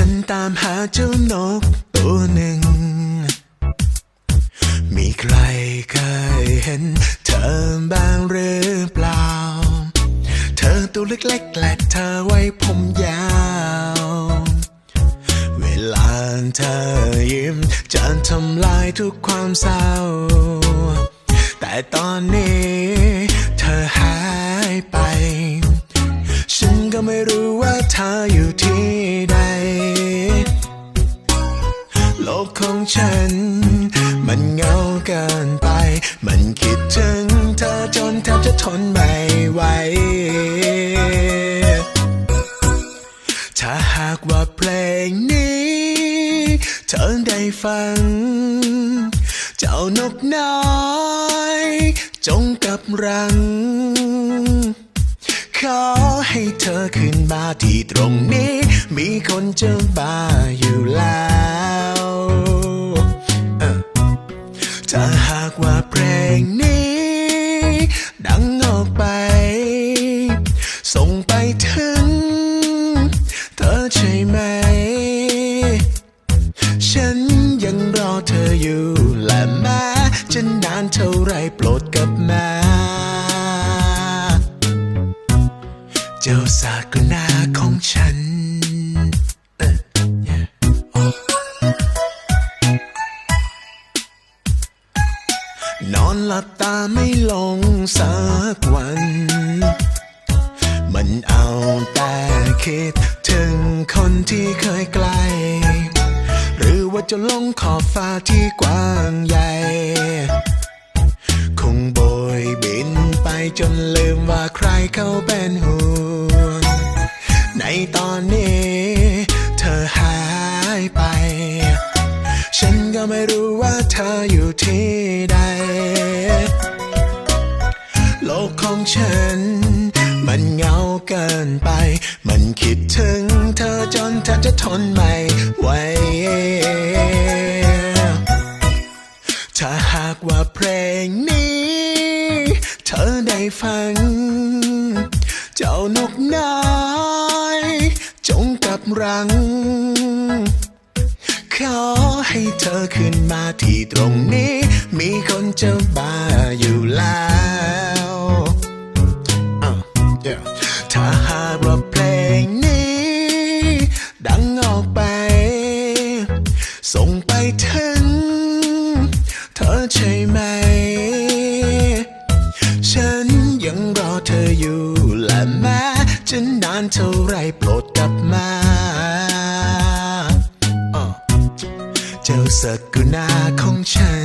ฉันตามหาเจ้านกตัวหนึ่ง มีใครเคยเห็นเธอบ้างหรือเปล่า เธอตัวเล็กๆและเธอไว้ผมยาว เวลาเธอยิ้มจะทำลายทุกความเศร้า แต่ตอนนี้เธอหายไป ฉันก็ไม่รู้ว่าเธออยู่ที่ ของฉัน มันเหงาเกินไป มันคิดถึงเธอจนแทบจะทนไม่ไหว ถ้าหากว่าเพลงนี้ เธอได้ฟัง เจ้านกน้อย จงกับรัง ขอให้เธอขึ้นมาที่ตรงนี้ มีคนเจอบ้าอยู่แล้ว ถ้าหากว่าเพลงนี้ ดังออกไป ส่งไปถึง เธอใช่ไหม ฉันยังรอเธออยู่และแม้จะนานเท่าไรโปรดกลับมาเจ้าสากุณาของฉัน ตาไม่ลงสักวัน มันเอาแต่คิดถึงคนที่เคยไกล หรือว่าจะลงขอบฟ้าที่กว้างใหญ่ คงโบยบินไปจนลืมว่าใครเขาเป็นห่วง ในตอนนี้เธอหายไป ฉันก็ไม่รู้ว่าเธออยู่ที่ ฉัน มันเหงาเกินไป มันคิดถึงเธอจนแทบจะทนไม่ไหวถ้าหากว่าเพลงนี้ เธอได้ฟัง เจ้านกน้อยจงกลับรัง ขอให้เธอขึ้นมาที่ตรงนี้ มีคนเจะบ้าอยู่แล้ว ดังออกไป ส่งไปถึง เธอใช่ไหม ฉันยังรอเธออยู่และแม้จะนานเท่าไรโปรดกลับมาเจ้าสกุณาของฉัน